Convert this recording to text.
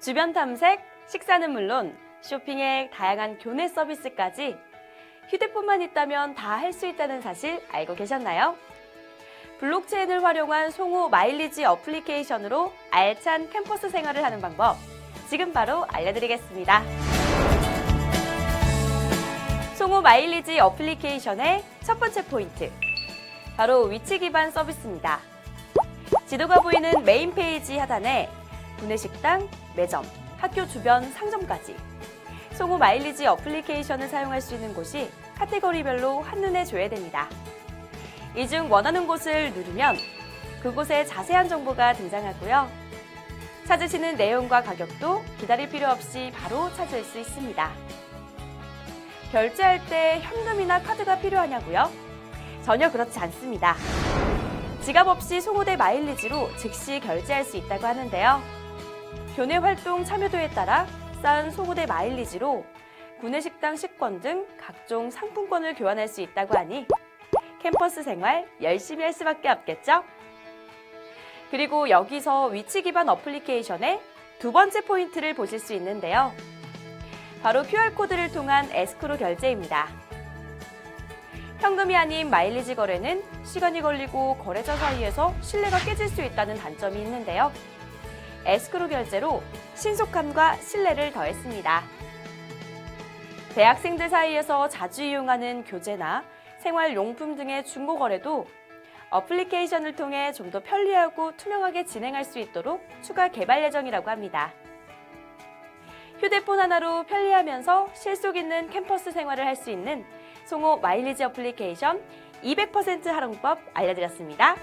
주변 탐색, 식사는 물론 쇼핑의 다양한 교내 서비스까지 휴대폰만 있다면 다 할 수 있다는 사실 알고 계셨나요? 블록체인을 활용한 송호 마일리지 어플리케이션으로 알찬 캠퍼스 생활을 하는 방법 지금 바로 알려드리겠습니다. 송호 마일리지 어플리케이션의 첫 번째 포인트 바로 위치 기반 서비스입니다. 지도가 보이는 메인 페이지 하단에 구내식당, 매점, 학교 주변 상점까지 송호 마일리지 어플리케이션을 사용할 수 있는 곳이 카테고리별로 한눈에 조회됩니다. 이 중 원하는 곳을 누르면 그곳의 자세한 정보가 등장하고요. 찾으시는 내용과 가격도 기다릴 필요 없이 바로 찾을 수 있습니다. 결제할 때 현금이나 카드가 필요하냐고요? 전혀 그렇지 않습니다. 지갑 없이 송호대 마일리지로 즉시 결제할 수 있다고 하는데요. 교내 활동 참여도에 따라 쌓은 송호대 마일리지로 구내식당 식권 등 각종 상품권을 교환할 수 있다고 하니 캠퍼스 생활 열심히 할 수밖에 없겠죠? 그리고 여기서 위치 기반 어플리케이션의 두 번째 포인트를 보실 수 있는데요. 바로 QR코드를 통한 에스크로 결제입니다. 현금이 아닌 마일리지 거래는 시간이 걸리고 거래자 사이에서 신뢰가 깨질 수 있다는 단점이 있는데요. 에스크로 결제로 신속함과 신뢰를 더했습니다. 대학생들 사이에서 자주 이용하는 교재나 생활용품 등의 중고 거래도 어플리케이션을 통해 좀 더 편리하고 투명하게 진행할 수 있도록 추가 개발 예정이라고 합니다. 휴대폰 하나로 편리하면서 실속 있는 캠퍼스 생활을 할 수 있는 송호 마일리지 어플리케이션 200% 할인법 알려드렸습니다.